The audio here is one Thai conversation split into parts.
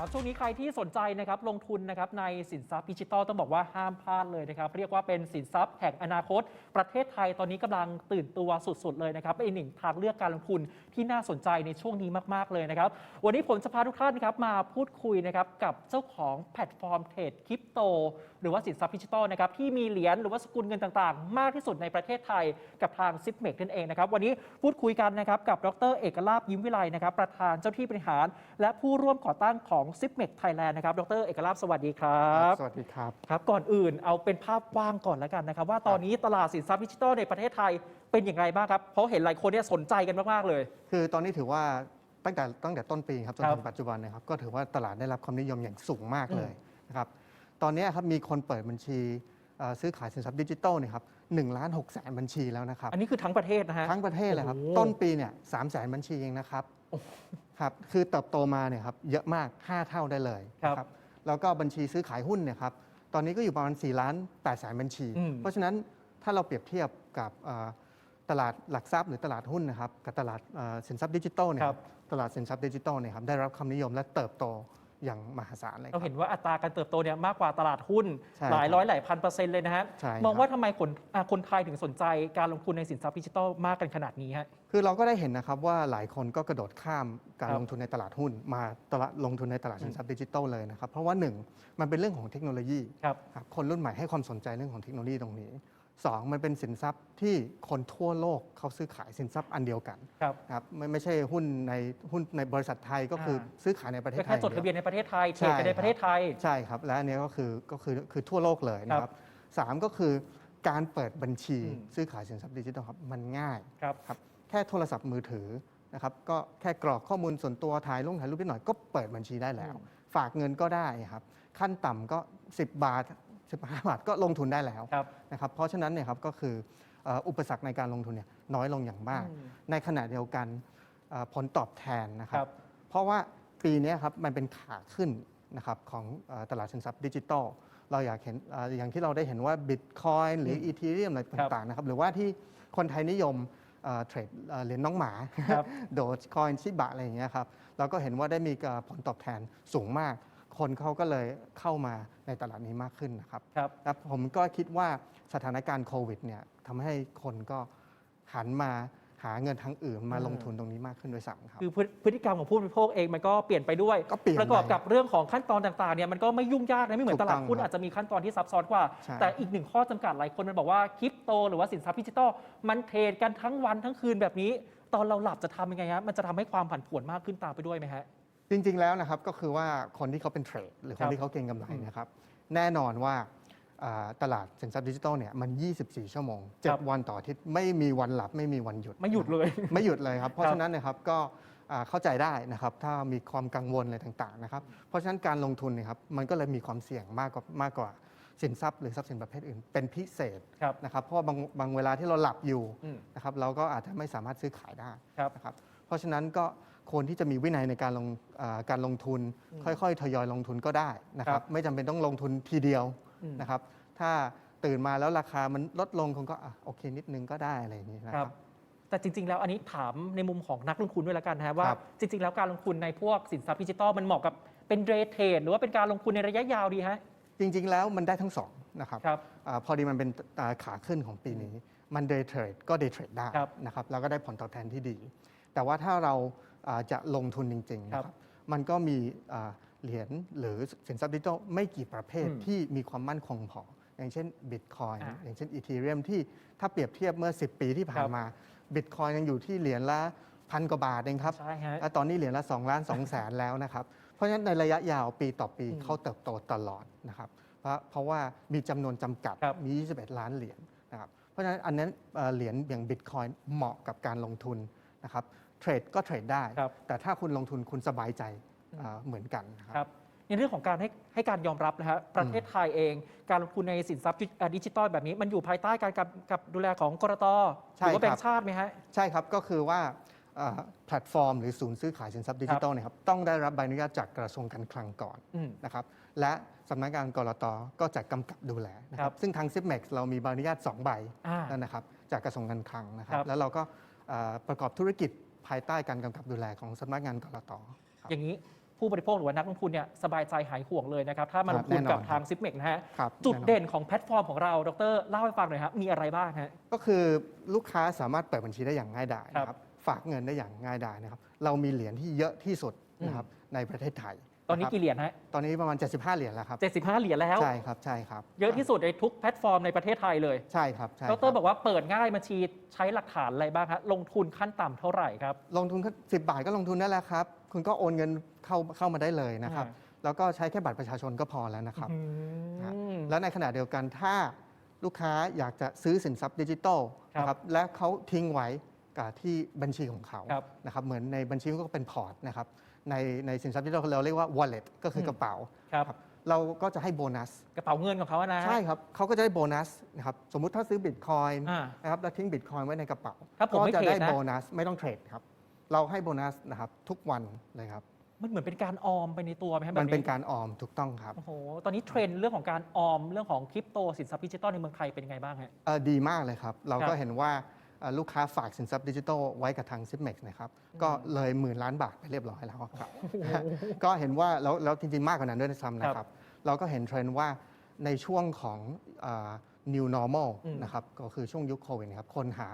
ครับช่วงนี้ใครที่สนใจนะครับลงทุนนะครับในสินทรัพย์ดิจิทัลต้องบอกว่าห้ามพลาดเลยนะครับ เรียกว่าเป็นสินทรัพย์แห่งอนาคต ประเทศไทยตอนนี้กำลังตื่นตัวสุดๆเลยนะครับเป็นอีกหนึ่งทางเลือกการลงทุนที่น่าสนใจในช่วงนี้มากๆเลยนะครับ วันนี้ผมจะพาทุกท่านนะครับมาพูดคุยนะครับกับเจ้าของแพลตฟอร์มเทรดคริปโต หรือว่าสินทรัพย์ดิจิทัลนะครับที่มีเหรียญหรือว่าสกุลเงินต่างๆ มากที่สุดในประเทศไทยกับทางซิปเมกนั่นเองนะครับวันนี้พูดคุยกันนะครับกับดร เอกลาบยิ้มวิไลนะครับประธานเจ้าที่บริหาร และผู้ร่วมก่อตั้งของซิปเมกไทยแลนด์นะครับ ดรเอกลาบสวัสดีครับ สวัสดีครับ ครับก่อนอื่นเอาเป็นภาพกว้างก่อนแล้วกันนะครับ ว่าตอนนี้ตลาดสินทรัพย์ดิจิทัลในประเทศไทยเป็นอย่างไรบ้างครับ เพราะเห็นหลายคนเนี่ยสนใจกันมาก ๆ เลย คือตอนนี้ถือว่าตั้งแต่ตั้งแต่ต้นปีครับจนครับถึงปัจจุบันนะครับก็ถือว่าตลาดได้รับความนิยมอย่างสูงมากเลยนะครับตอนนี้ครับมีคนเปิดบัญชีเอ่อ ซื้อขายสินทรัพย์ดิจิทัลเนี่ยครับหนึ่งล้านหกแสนบัญชีแล้วนะครับ อันนี้คือทั้งประเทศนะฮะ ทั้งประเทศเลยครับ โอ้โห ต้นปีเนี่ยสามแสนบัญชีเองนะครับครับคือเติบโตมาเนี่ยครับเยอะมาก 5 เท่าได้เลยครับนะแล้วก็บัญชีซื้อขายหุ้นเนี่ยครับตอนนี้ก็อยู่ประมาณ4ล้าน8แสนบัญชี อืม เพราะฉะนั้นถ้าเราเปรียบเทียบกับเอ่อตลาดหลักทรัพย์หรือตลาดหุ้นนะครับกับตลาดเอ่อสินทรัพย์ดิจิทัลเนี่ยครับตลาดสินทรัพย์ดิจิทัลเนี่ยครับได้รับความนิยมและเติบโต อย่างมหาศาลเลยคเรารับ เห็นว่าอัตราการเติบโตเนี่ยมากกว่าตลาดหุ้น ใช่หลายครับร้อยหลายพันเปอร์เซ็นต์เลยนะฮะ ใช่ครับ มองว่าทำไมคนอะคนไทยถึงสนใจการลงทุนในสินทรัพย์ดิจิทัลมากกันขนาดนี้ฮะ คือเราก็ได้เห็นนะครับว่าหลายคนก็กระโดดข้ามการครับลงทุนในตลาดหุ้น มาตลาดลงทุนในตลาดสินทรัพย์ดิจิทัลเลยนะครับ เพราะว่าหนึ่งมันเป็นเรื่องของเทคโนโลยีครับ ครับคนรุ่นใหม่ให้ความสนใจเรื่องของเทคโนโลยีตรงนี้ สองมันเป็นสินทรัพย์ที่คนทั่วโลกเขาซื้อขายสินทรัพย์อันเดียวกันครับครับไม่ไม่ใช่หุ้นในหุ้นในบริษัทไทยก็คืออาซื้อขายในประเทศก็ไทแค่ยจดทะเบียนในประเทศไทยเทรใช่ดกันในประเทศไทย ใช่ครับ และอันเนี้ยก็คือก็คือคือทั่วโลกเลยนะคครัรับบสามก็คือการเปิดบัญชีอืม ซื้อขายสินทรัพย์ดิจิทัลครับมันง่าย ครับ ครับแค่โทรศัพท์มือถือนะครับก็แค่กรอกข้อมูลส่วนตัวถ่ายลงถ่ายรูปนิดหน่อยก็เปิดบัญชีได้แล้วอืมฝากเงินก็ได้ครับ ขั้นต่ำก็ 10 บาท 15 บาทก็ลงทุนได้แล้วครับ นะครับเพราะฉะนั้นเนี่ยครับก็คือเอ่ออุปสรรคในการลงทุนเนี่ยน้อยลงอย่างมาก อืมในขณะเดียวกันเอ่อผลตอบแทนนะครัครับ บ เพราะว่าปีเนี้ยครับมันเป็นขาขึ้นนะครับของเอ่อตลาดสินทรัพย์ดิจิทัล เราอยากเห็นเอ่ออย่างที่เราได้เห็นว่าบิตคอยหรืออีทีเรียมอะไรต่างๆนะครับหรือว่าที่คนไทยนิยมเอ่อเทรดเอ่อเหรียญน้องหมา ครับ โดจคอยชิบะอะไรอย่างเงี้ยครับเราก็เห็นว่าได้มีการผลตอบแทนสูงมาก คนเขาก็เลยเข้ามาในตลาดนี้มากขึ้นนะครับครับ แล้วผมก็คิดว่าสถานการณ์โควิดเนี่ยทำให้คนก็หันมาหาเงินทางอื่นมาอืมลงทุนตรงนี้มากขึ้นด้วยซ้ำครับ คือพฤพฤติกรรมของผู้บริโภคเองมันก็เปลี่ยนไปด้วย ก็เปลี่ยนประกอบไปกับเรื่องของขั้นตอนต่างๆเนี่ยมันก็ไม่ยุ่งยากนะไม่เหมือนถูตกลาดต้องหุ้นครับอาจจะมีขั้นตอนที่ซับซ้อนกว่า ใช่ แต่อีกหนึ่งข้อจำกัดหลายคนมันบอกว่าคริปโตหรือว่าสินทรัพย์ดิจิทัลมันเทรดกันทั้งวันทั้งคืนแบบนี้ ตอนเราหลับจะทำยังไงฮะมันจะทำให้ความผันผวนมากขึ้นตามไปด้วยไหมฮะ จริงๆแล้วนะครับก็คือว่าคนที่เขาเป็นเทรดหรือคครันบที่เขาเก็งกำไรอืมนะครับแน่นอนว่าอ่าตลาดสินทรัพย์ดิจิทัลเนี่ยมัน 24 ชั่วโมง ครับ 7 วันต่ออาทิตย์ไม่มีวันหลับไม่มีวันหยุด ไม่หยุดเลย ไม่หยุดเลยครับ เพราะครับฉะนั้นเนะครับก็อ่าเข้าใจได้นะครับ ถ้ามีความกังวลอะไรต่างๆนะครับ เพราะฉะนั้นการลงทุนเนยครับมันก็เลยมีความเสี่ยงมากกว่ามากกว่าสินทรัพย์หรือทรัพย์สินประเภทอื่น เป็นพิเศษครับนะครับ เพราะว่าบางบางเวลาที่เราหลับอยู่อืมนะครับ เราก็อาจจะไม่สามารถซื้อขายได้ครับ นะครับ เพราะฉะนั้นก็ ควรที่จะมีวินัยในการลงอ่าการลงทุนอืมค่อยๆ ทยอยลงทุนก็ได้นะคครัรับบไม่จำเป็นต้องลงทุนทีเดียวอืมนะครับ ถ้าตื่นมาแล้วราคามันลดลงคงก็อะโอเคนิดนึงก็ได้อะไรอย่างนี้นะคครัรับบแต่จริง ๆ แล้วอันนี้ถามในมุมของนักลงทุนด้วยแล้วกันนะฮะว่าครับจริง ๆ แล้วการลงทุนในพวกสินทรัพย์ดิจิทัลมันเหมาะกับเป็นเดย์เทรดหรือว่าเป็นการลงทุนในระยะยาวดีฮะจริง ๆ แล้วมันได้ทั้งสองนะครับครับอาพอดีมันเป็นอ่าขาขึ้นของปีนี้ มันเดย์เทรดก็เดย์เทรดได้ครับนะครับแล้วก็ได้ผลตอบแทนที่ดี แต่ว่าถ้าเราอ่า จะลงทุนจริงๆนะครับมันก็มีอ่าเหรียญหรือสินทรัพย์ดิจิทัลไม่กี่ประเภทอืมที่มีความมั่นคงพออย่างเช่นบิตคอยอ่าอย่างเช่นอีเทเรียมที่ถ้าเปรียบเทียบเมื่อ 10 ปีที่ผ่าคนรับมาบิตคอยยังอยู่ที่เหรียญละพันกว่าบาทเองครับใช่ฮะแล้วตอนนี้เหรียญละ2ล้าน2แสนแล้วนะครับ เพราะฉะนั้นในระยะยาวปีต่อปีอืมเขาเติบโตตลอดนะครับ เพราะเพราะว่ามีจำนวนจำกัดครับมี 21 ล้านเหรียญนะครับ เพราะฉะนั้นอันนั้นเอ่อเหรียญอย่างบิตคอยเหมาะกับการลงทุนนะครับ เทรดก็เทรดได้ ครับ แต่ถ้าคุณลงทุนคุณสบายใจเอ่อเหมือนกันนะครับครับในเรื่องของการให้ให้การยอมรับนะฮะประเทศไทยเอง การลงทุนในสินทรัพย์ดิอ่าดิจิตอลแบบนี้ มันอยู่ภายใต้การกับกับดูแลของกรตหใช่รือว่าแบงครัก์บ ชาติไหมฮะ ใช่ครับ ก็คือว่าเอ่อแพลตฟอร์มหรือศูนย์ซื้อขายสินทรัพย์ดิจิทัลเนี่ยครับต้องได้รับใบอนุญาตจากกระทรวงการคลังก่อนอืม นะครับและสำนักงานกรตก็จะกำกับดูแลนะคครัรับบซึ่งทาง z i p m a x เรามีใบอนุญาต 2 ใบอ่านั่นนะครับจากกระทรวงการคลังนะครับครับ แล้วเราก็เอ่อประกอบธุรกิจ ภายใต้การกำกับดูแลของสำนักงานกรตครับอย่างนี้ผู้บริโภคหรือว่านักลงทุนเนี่ยสบายใจหายห่วงเลยนะครับ ถ้ามาคลรับงทุนกับแน่นอนทางซิปเมกนะฮะ ครับจุดแน่นอน เด่นของแพลตฟอร์มของเรา ดร เล่าให้ฟังหน่อยครับมีอะไรบ้างฮะ ก็คือลูกค้าสามารถเปิดบัญชีได้อย่างง่ายดายนะคครัรับบฝากเงินได้อย่างง่ายดายนะครับเรามีเหรียญที่เยอะที่สุดนะครับในประเทศไทย ตอนนี้ะครับกี่เหรียญฮะตอนนี้ประมาณ 75 เหรียญแล้วครับ 75 เหรียญแล้ว ใช่ครับ ใช่ครับ เยอะที่สุดในทุกแพลตฟอร์มในประเทศไทยเลย ใช่ครับ ใช่ดครรับบอกว่าเปิดง่ายบัญชีใช้หลักฐานอะไรบ้างฮะลงทุนขั้นต่ำเท่าไหร่ครับ ลงทุนสิบบาทก็ลงทุนได้แล้วครับ คุณก็โอนเงินเข้าเข้ามาได้เลยนะครับอ่าแล้วก็ใช้แค่บัตรประชาชนก็พอแล้วนะครับอืมแล้วในขณะเดียวกันถ้าลูกค้าอยากจะซื้อสินทรัพย์ดิจิทัลครับนะครับ และเขาทิ้งไว้กับที่บัญชีของเขาครับนะครับ เหมือนในบัญชีก็เป็นพอร์ตนะครับ ในในสินทรัพย์ดิจิทัลเราเรียกว่า wallet ก็คืออมกระเป๋าครับครับ เราก็จะให้โบนัส กระเป๋าเงินของเขาอะนะ ใช่ครับเขาก็จะได้โบนัสนะครับสมมุติถ้าซื้อบิตคอยน์อ่านะครับแล้วทิ้งบิตคอยน์ไว้ในกระเป๋าถ้าผมก็ไม่จะเทรดได้นะ โบนัสไม่ต้องเทรดครับเราให้โบนัสนะครับทุกวันเลยครับมันเหมือนเป็นการออมไปในตัวไหมครับแบมับนนี้เป็นการออมถูกต้องครับโอ้โหตอนนี้เทรนด์เรื่องของการออมเรื่องของคริปโตสินทรัพย์ดิจิตอลในเมืองไทยเป็นยังไงบ้างฮะ เอ่อดีมากเลยครับ เราครัก็บเห็นว่าเอ่อ ลูกค้าฝากสินทรัพย์ดิจิทัลไว้กับทาง z i p m e x นะครับก็เลยหมื่นล้านบาทไปเรียบร้อยแล้วครับก็เห็นว่าแล้วแล้วจริงๆ มากกว่านั้นด้วยซ้ำนะคครัรับบเราก็เห็นเทรนด์ว่าในช่วงของเอ่อ new normal อืมนะครับก็คือช่วงยุคโควิดนะครับคนหา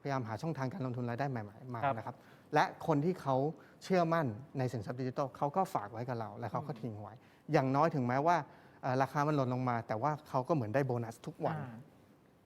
พยายามหาช่องทางการลงทุนรายได้ใหม่ๆมาครับนะครับและคนที่เขาเชื่อมั่นในสินทรัพย์ดิจิทัลเขาก็ฝากไว้กับเรา และเขาก็ทิ้งไว้ อย่างน้อยถึงแม้ว่าเอ่อราคามันลดลงมา แต่ว่าเขาก็เหมือนได้โบนัสทุกวันอ่า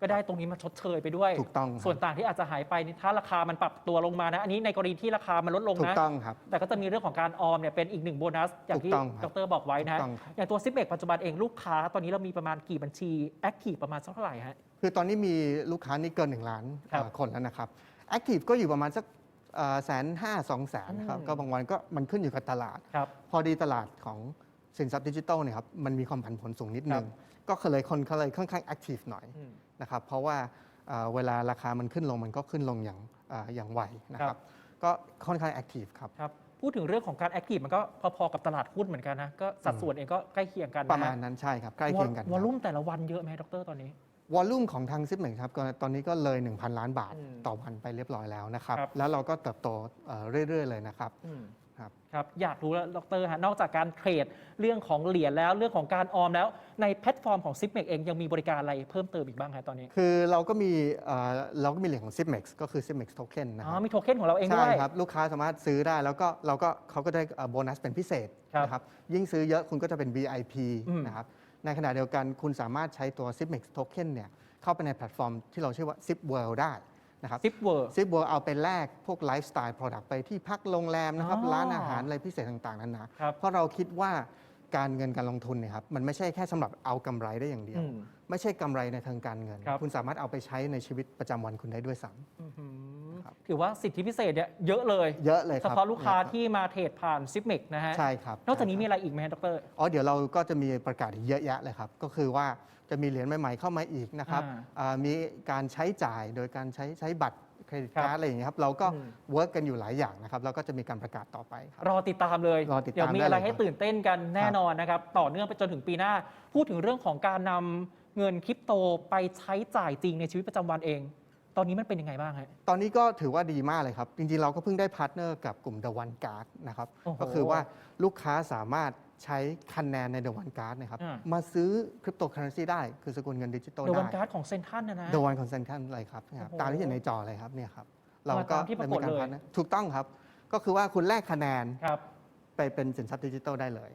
ก็ได้ตรงนี้มาชดเชยไปด้วย ถูกต้องครับส่วนต่างที่อาจจะหายไปนี่ถ้าราคามันปรับตัวลงมานะ อันนี้ในกรณีที่ราคามันลดลงถูกนะ ต้องครับ แต่ก็จะมีเรื่องของการออมเนี่ยเป็นอีกหนึ่งโบนัส อย่างที่ถูกต้องครับดรบอกไว้นะถูกต้องครับ อย่างตัวซิปเอกปัจจุบันเองลูกค้า ตอนนี้เรามีประมาณกี่บัญชีแอคทีฟประมาณสักเท่าไหร่ฮะ คือตอนนี้มีลูกค้านี่เกิน 1 ล้านครับเอ่อคนแล้วนะครับแอคทีฟก็อยู่ประมาณสักแสนห้าสองแสนครับอืม ก็บางวันก็มันขึ้นอยู่กับตลาด ครับ พอดีตลาดของสินทรัพย์ดิจิทัลเนี่ยครับมันมีความผันผวนสูงนิดนึครังบ ก็เลยคนเขาเลยค่อนข้างแอคทีฟหน่อยอืมนะครับเพราะว่าเอ่อเวลาราคามันขึ้นลงมันก็ขึ้นลงอย่างเอ่ออย่างไวนะคครัรับบก็ค่อนข้างแอคทีฟครับครับพูดถึงเรื่องของการแอคทีฟมันก็พอๆกับตลาดหุ้นเหมือนกันนะก็สัดส่วนเองก็ใกล้เคียงกันนประมาณนั้นใช่ครับใกล้เคียงกันควอรัลบลุ่มแต่ละวันเยอะไหมดรตอนนี้วอลลุ่มของทางซิปเมกครับก็ตอนนี้ก็เลย 1,000 ล้านบาทอืมต่อวันไปเรียบร้อยแล้วนะครับครับแล้วเราก็เติบโตเอ่อเรื่อย ๆ เลยนะครับอืม ครับครับอยากรู้แล้วดรฮะนอกจากการเทรดเรื่องของเหรียญแล้วเรื่องของการออมแล้ว ในแพลตฟอร์มของซิปเมกเองยังมีบริการอะไรเพิ่มเติมอีกบ้างฮะตอนนี้ คือเราก็มีเอ่อเราก็มีเหรียญของ z i p m e x ก็คือ z i p m e x Token นะอ๋คอรับมีโทเค็นของเราเองด้ใช่วย ครับ ลูกค้าสามารถซื้อได้แล้วก็เราก็เขาก็ได้เอ่อโบนัสเป็นพิเศษครับนะครับยิ่งซื้อเยอะคุณก็จะเป็น VIP อืม นะครับในขณะเดียวกันคุณสามารถใช้ตัว z i p m e x Token เนี่ยเข้าไปในแพลตฟอร์มที่เราชื่อว่า Zip World ได้ นะครับซิปเวอร์ซิปเวิร์เอาไปแลกพวกไลฟ์สไตล์ Product ไปที่พักโรงแรมนะครับ อ๋อร้านอาหารอะไรพิเศษต่างๆนานาครับ เพราะเราคิดว่าการเงินการลงทุนเนี่ยครับมันไม่ใช่แค่สำหรับเอากำไรได้อย่างเดียว อืม ไม่ใช่กำไรในทางการเงิน ครับ คุณสามารถเอาไปใช้ในชีวิตประจำวันคุณได้ด้วยซ้ อื้อหือครับถือว่าสิทธิพิเศษเนี่ยเยอะเลยำเยอะเลยคเฉรับพาะลูกค้าเยอะรับที่มาเทรดผ่านซิปเมกนะฮะ ใช่ครับนอกจากนี้ใช่มีครับอะไรอีกไหมฮะดร อ๋อเดี๋ยวเราก็จะมีประกาศอีกเยอะแยะเลยครับ ก็คือว่า จะมีเหรียญใหม่ๆเข้ามาอีกนะครับอ่าอ่ามีการใช้จ่ายโดยการใช้ใช้บัตรเครดิตครับการ์ดอะไรอย่างเงี้ยครับเราก็อืมเวิร์กกันอยู่หลายอย่างนะครับแล้วก็จะมีการประกาศต่อไปครับรอติดตามเลยรอติดตามเดี๋ยวมีได้อะไรเลยให้ครับตื่นเต้นกันแน่นอนนะครับ ต่อเนื่องไปจนถึงปีหน้า พูดถึงเรื่องของการนำเงินคริปโตไปใช้จ่ายจริงในชีวิตประจำวันเอง ตอนนี้มันเป็นยังไงบ้างฮะตอนนี้ก็ถือว่าดีมากเลยครับ จริงๆเราก็เพิ่งได้พาร์ทเนอร์กับกลุ่ม The One Card นะครับโอ้โหก็คือว่าลูกค้าสามารถ ใช้คะแนนใน The One Card นะครับ อ่ามาซื้อคริปโตเคอเรนซีได้ คือสกุลเงินดิจิตอลเดได้วันการ์ดของเซนทันนะนะ The One Concentration เลยครับนะครับโอ้โหตามที่เห็นในจอเลยครับเนี่ยครับเรามาก็ตามที่ปรากฏได้มีเลยพาร์ทเนอร์ถูกต้องครับ ก็คือว่าคุณแลกคะแนนครับไปเป็นสินทรัพย์ดิจิตอลได้เลย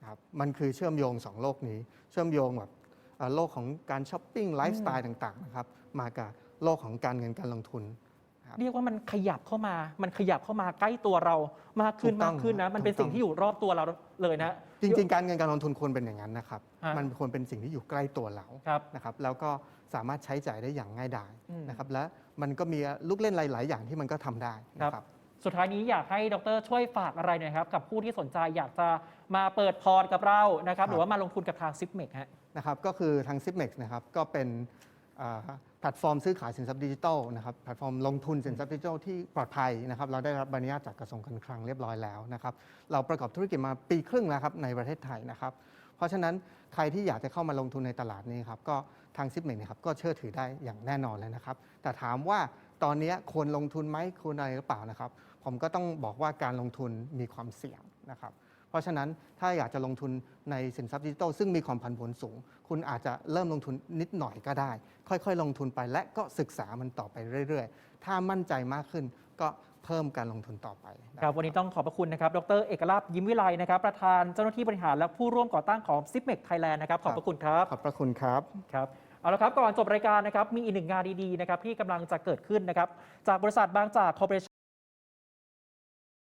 นะครับมันคือเชื่อมโยงสองโลกนี้ เชื่อมโยงแบบเอ่อโลกของการช้อปปิ้งไลฟ์สไตล์ต่างๆนะครับมากับโลกของการเงินการลงทุน ครับเรียกว่ามันขยับเข้ามา มันขยับเข้ามาใกล้ตัวเรามากขึ้นถูกต้มาองกขึ้นนะ มันเป็นถูกต้อง สิ่งที่อยู่รอบตัวเรา เลยนะ จริง ๆ การเงินการลงทุนควรเป็นอย่างนั้นนะครับ ฮะ มันควรเป็นสิ่งที่อยู่ใกล้ตัวเรา ครับ นะครับแล้วก็สามารถใช้จ่ายได้อย่างง่ายดายอืม นะครับและมันก็มีลูกเล่นหลาย ๆ อย่างที่มันก็ทำได้นะครับสุดท้ายนี้อยากให้ดรช่วยฝากอะไรหน่อยครับ กับผู้ที่สนใจอยากจะมาเปิดพอร์ตกับเรานะครับครับหรือว่ามาลงทุนกับทางซิปเมกฮะ นะครับก็คือทาง z i p m e x นะครับก็เป็นอ่า แพลตฟอร์มซื้อขายสินทรัพย์ดิจิทัลนะครับแพลตฟอร์มลงทุนสินทรัพย์ดิจิทัลที่ปลอดภัยนะครับเราได้รับใบอนุญาตจากกระทรวงการคลังเรียบร้อยแล้วนะครับเราประกอบธุรกิจมาปีครึ่งแล้วครับในประเทศไทยนะครับเพราะฉะนั้นใครที่อยากจะเข้ามาลงทุนในตลาดนี้ครับก็ทางซิปเมกนะครับก็เชื่อถือได้อย่างแน่นอนเลยนะครับแต่ถามว่าตอนนี้ควรลงทุนไหมควรอะไรหรือเปล่านะครับ ผมก็ต้องบอกว่าการลงทุนมีความเสี่ยงนะครับ เพราะฉะนั้นถ้าอยากจะลงทุนในสินทรัพย์ดิจิทัลซึ่งมีความผันผวนสูง คุณอาจจะเริ่มลงทุนนิดหน่อยก็ได้ ค่อยๆ ลงทุนไปและก็ศึกษามันต่อไปเรื่อยๆ ถ้ามั่นใจมากขึ้นก็เพิ่มการลงทุนต่อไปนะครับวันนี้ต้องขอบพระคุณนะครับ ดรเอกลาภยิ้มวิไลนะครับ ประธานเจ้าหน้าที่บริหารและผู้ร่วมก่อตั้งของ s i p m e c Thailand นะครับ ขอบพระคุณครับ ขอบพระคุณครับครับเอาละครับ ก่อนจบรายการนะครับ มีอีกหนึ่งงานดีๆนะครับที่กำลังจะเกิดขึ้นนะครับ จากบริษัทบางจากคอร์ปอเร